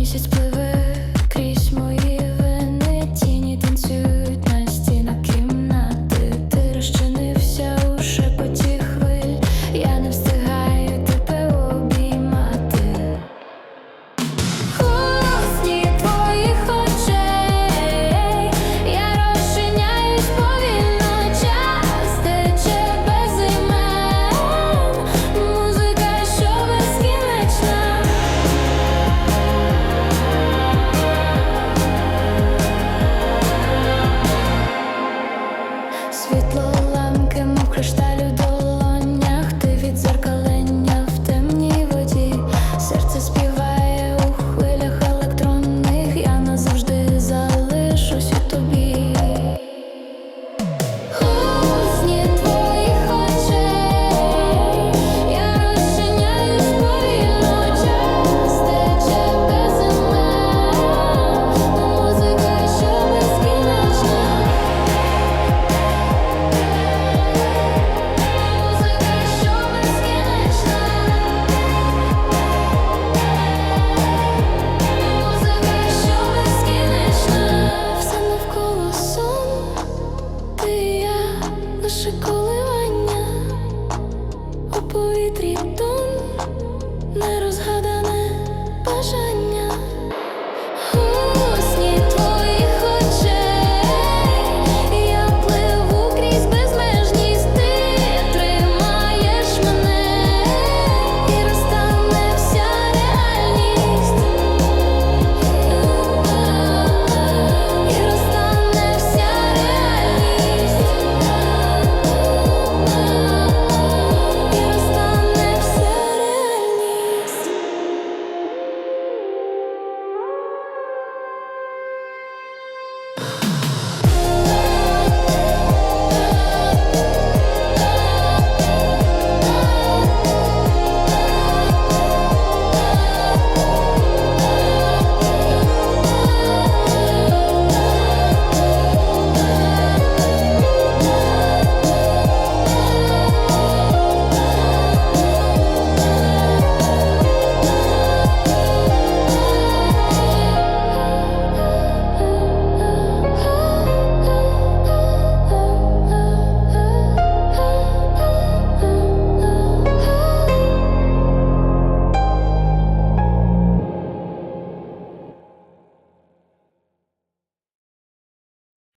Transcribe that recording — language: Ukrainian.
promises. just. у повітрі тон не розгадує.